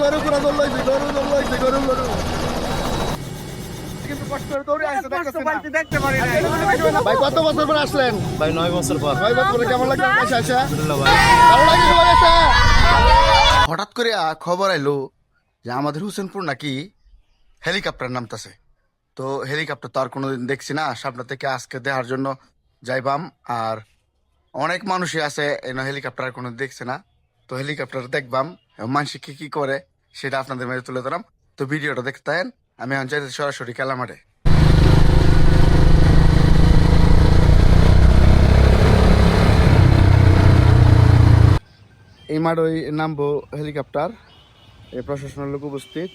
গরু গরু গরু গরু ভাই কত বছর পর আসলেন? ভাই নয় বছর পর। বছর পরে কেমন? হঠাৎ করে খবর আইলো যে আমাদের হুসেনপুর নাকি হেলিকপ্টার নামতেছে। তো হেলিকপ্টার তো আর কোনোদিন দেখছি না। সামনে থেকে আজকে দেখার জন্য যাইবাম। আর অনেক মানুষই আছে এনে হেলিকপ্টার কোনো দেখছে না। তো হেলিকপ্টার দেখবাম মানুষ কি কি করে সেটা আপনাদের মাঝে তুলে ধরাম। তো ভিডিওটা দেখতে থাকেন। আমি এখন চাইতে সরাসরি খেলা মাঠে এই মাঠ ওই নামবো হেলিকপ্টার এই প্রশাসনের লোক উপস্থিত।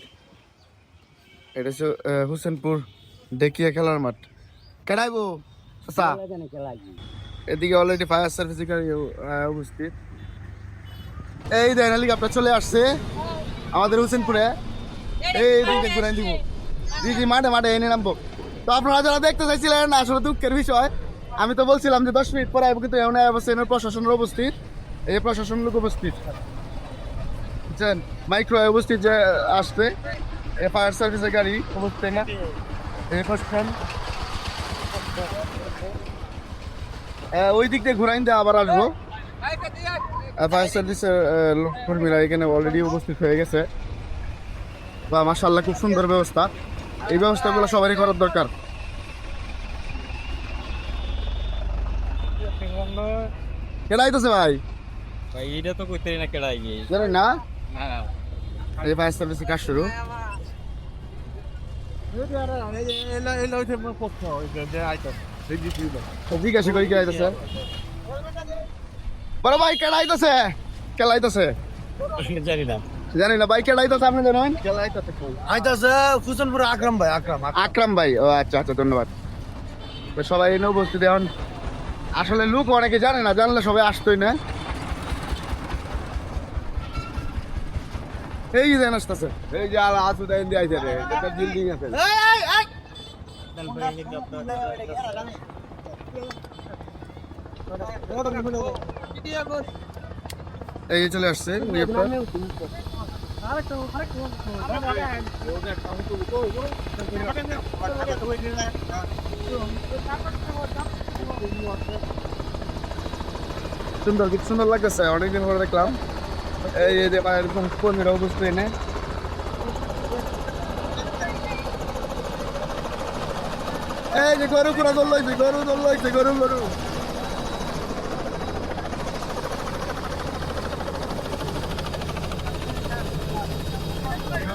এটা হচ্ছে হোসেনপুর ডেকিয়া খেলার মাঠ। কেডাইবো এদিকে অলরেডি ফায়ার সার্ভিস উপস্থিত। এই দেখেন হেলিকপ্টার চলে আসছে আমাদের হোসেনপুরে। এই দিকে দিব। জি জি মাঠে মাঠে এনে নামবো। তো আপনারা যারা দেখতে চাইছিলেন আসলে দুঃখের বিষয় আমি তো বলছিলাম যে দশ মিনিট পরে আইবো কিন্তু এমন অবস্থা এনে প্রশাসনের উপস্থিত। এই প্রশাসন লোক উপস্থিত। বুঝছেন? মাইক্রো উপস্থিত যে আসছে এ ফায়ার সার্ভিসের গাড়ি উপস্থিত না? এই প্রশাসন ওই দিক দিয়ে ঘুরাইন দিয়ে আবার আসব। ফায়ার সার্ভিসের কর্মীরা এখানে অলরেডি উপস্থিত হয়ে গেছে বা মাসাল্লাহ খুব সুন্দর ব্যবস্থা এই ব্যবস্থাগুলো সবারই করার দরকার কেডা আইতেছে ভাই ভাই এটা তো কইতে না কেডাই গিয়ে জানেন না এই ফায়ার সার্ভিসের কাজ শুরু জিজ্ঞাসা করি কে আইতেছে বড় ভাই জানি না জানি না ভাই কেডা আইতেছে আপনি জানেন আইতাছে হুসেনপুর আকরাম ভাই আকরাম আকরাম ভাই ও আচ্ছা আচ্ছা ধন্যবাদ সবাই এনে উপস্থিত এখন আসলে লোক অনেকে জানে না জানলে সবাই আসতোই না এই যে আসতেছে এই যে আর আসু দেন দিয়ে আইছে রে এটা বিল্ডিং আছে এই যে চলে আসছে। সুন্দর কি সুন্দর লাগতেছে, অনেকদিন পরে দেখলাম। এই যে এরকম কর্মীরা উপস্থিত এনে। এই যে গরু পুরা দল লাগছে, গরু দল লাগছে, গরু গরু।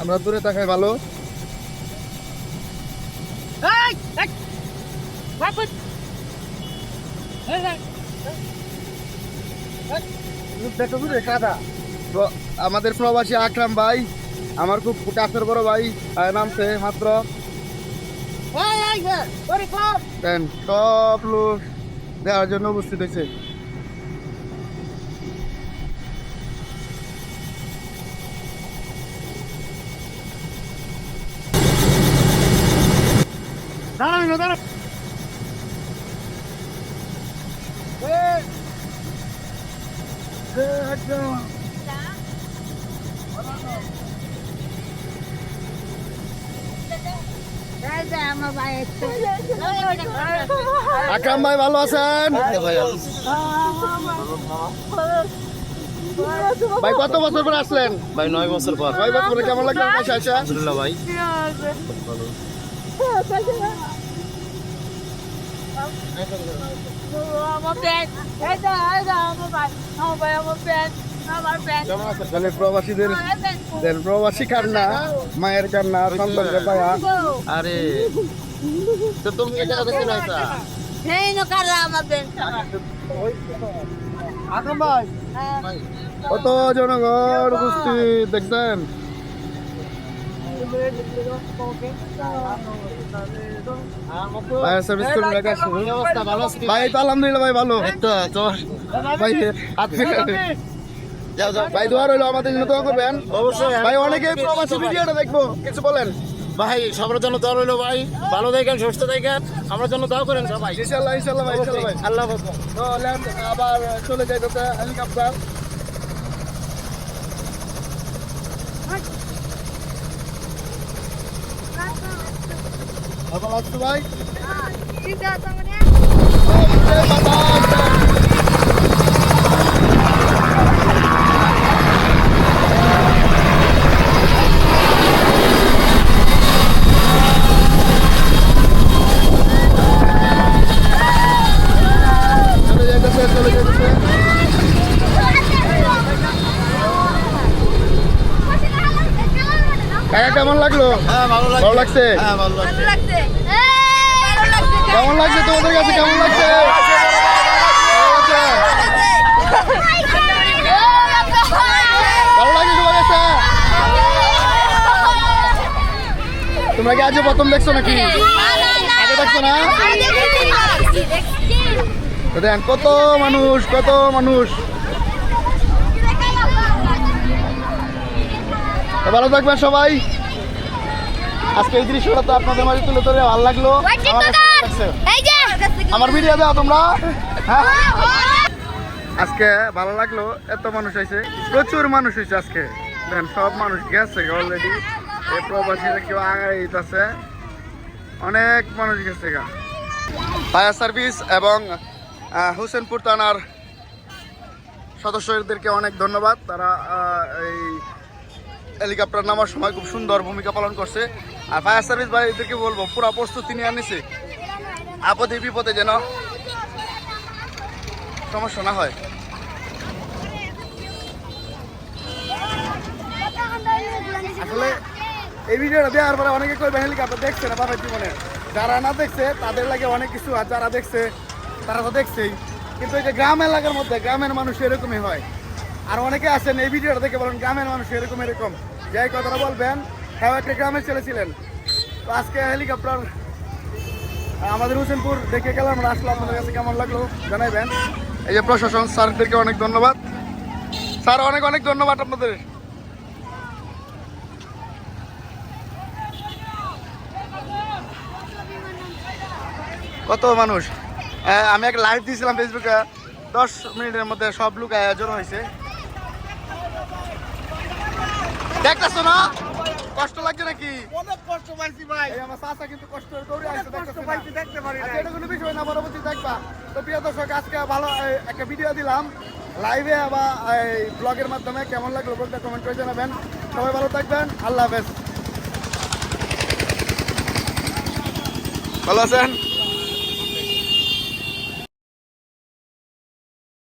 আমরা দূরে তাকাই ভালো। আমাদের প্রবাসী আকরাম ভাই আমার খুব কাছের বড় ভাই নামছে মাত্র। সব লোক দেওয়ার জন্য উপস্থিত হয়েছে। দাঁড়াবি না দাঁড়া আকরাম ভাই ভালো আছেন? ভাই কত বছর পর আসলেন? ভাই নয় বছর পর। ভাই বছর পরে কেমন লাগল? আচ্ছা আচ্ছা আলহামদুলিল্লাহ ভাই। প্রবাসীদের প্রবাসী কান্না মায়ের কান্না সন্তানকে পায়া আরে তো তুমি এটা দেখতে না এটা Hey, no আমার প্যান্ট আকরাম ভাই কত জনগণ উপস্থিত দেখছেন ফায়ার সার্ভিস কর্মী লেখা আছে। অবস্থা ভালো আছে ভাই তো আলহামদুলিল্লাহ ভাই ভালো। ভাই হাত যাও যাও। ভাই দোয়া রইল আমাদের জন্য দোয়া করবেন। অবশ্যই। ভাই অনেকে প্রবাসী ভিডিওটা দেখব। কিছু বলেন। ভাই সবার জন্য দোয়া রইল ভাই। ভালো দেখেন সুস্থ দেখেন আমার জন্য দোয়া করেন সবাই। ইনশাল্লাহ ইনশাল্লাহ ভাই ইনশাল্লাহ ভাই। আল্লাহ তো আবার চলে যাইতেছে হেলিকপ্টার ভালো লাগছে ভাই? ঠিক আছে মানে ওকে, বাতাস। চলে যাইতেছে চলে যাইতেছে কাকা কেমন লাগল হ্যাঁ ভালো লাগছে ভালো লাগছে হ্যাঁ ভালো লাগছে ভালো লাগছে ভালো লাগছে কেমন লাগছে তোমাদের কাছে কেমন লাগছে ভালো লাগছে তোমার কাছে তোমরা কি আজকে প্রথম দেখছ নাকি আগে দেখছ না দেখেন কত মানুষ কত মানুষ ভালো থাকবেন সবাই আজকে এই দৃশ্যটা তো আপনাদের মাঝে তুলে ধরে ভালো লাগল। আমার ভিডিও দাও তোমরা। হ্যাঁ। আজকে ভালো লাগল এত মানুষ হয়েছে প্রচুর মানুষ হয়েছে আজকে। দেখেন সব মানুষ গেছে অলরেডি এই প্রবাসীরা কেউ আগাইতেছে অনেক মানুষ গেছে গা। ফায়ার সার্ভিস এবং আহ, হোসেনপুর থানার সদস্যদেরকে অনেক ধন্যবাদ। তারা আহ, এই হেলিকপ্টার নামার সময় খুব সুন্দর ভূমিকা পালন করছে। আর ফায়ার সার্ভিস ভাইদেরকে বলব, পুরো প্রস্তুতি নিয়ে আনিছে আপদে বিপদে যেন সমস্যা না হয়। আসলে এই ভিডিওটা দেওয়ার পরে অনেকে কইবে, হেলিকপ্টার দেখছে না বাবার জীবনে? যারা না দেখছে, তাদের লাগে অনেক কিছু, আর যারা দেখছে, তারা তো দেখছেই। কিন্তু এই যে গ্রাম এলাকার মধ্যে গ্রামের মানুষ এরকমই হয়। আর অনেকে আছেন, এই ভিডিওটা দেখে বলেন, গ্রামের মানুষ এরকম এরকম। যাই কথাটা বলবেন হ্যাঁ একটা গ্রামের ছেলে ছিলেন। তো আজকে হেলিকপ্টার আমাদের হোসেনপুর দেখে গেলাম, আমরা আসলে আপনাদের কাছে কেমন লাগল জানাইবেন। এই যে প্রশাসন, স্যারদেরকে অনেক ধন্যবাদ। স্যার, অনেক অনেক ধন্যবাদ আপনাদের। কত মানুষ? আমি একটা লাইভ দিয়েছিলাম ফেসবুকে দশ মিনিটের মধ্যে সব লোক আয়োজন হয়েছে দেখতেছো না? কষ্ট লাগছে নাকি? অনেক কষ্ট পাইছি ভাই। এই আমার চাচা কিন্তু কষ্ট করে দৌড়ে আসছে কষ্ট পাইছি দেখতে পারি আচ্ছা, না এটা কোনো বিষয় না পরবর্তী দেখবা। তো প্রিয় দর্শক আজকে ভালো একটা ভিডিও দিলাম। লাইভে বা এই ব্লগের মাধ্যমে কেমন লাগল বলতে কমেন্ট করে জানাবেন। সবাই ভালো থাকবেন আল্লাহ হাফেজ। ভালো আছেন?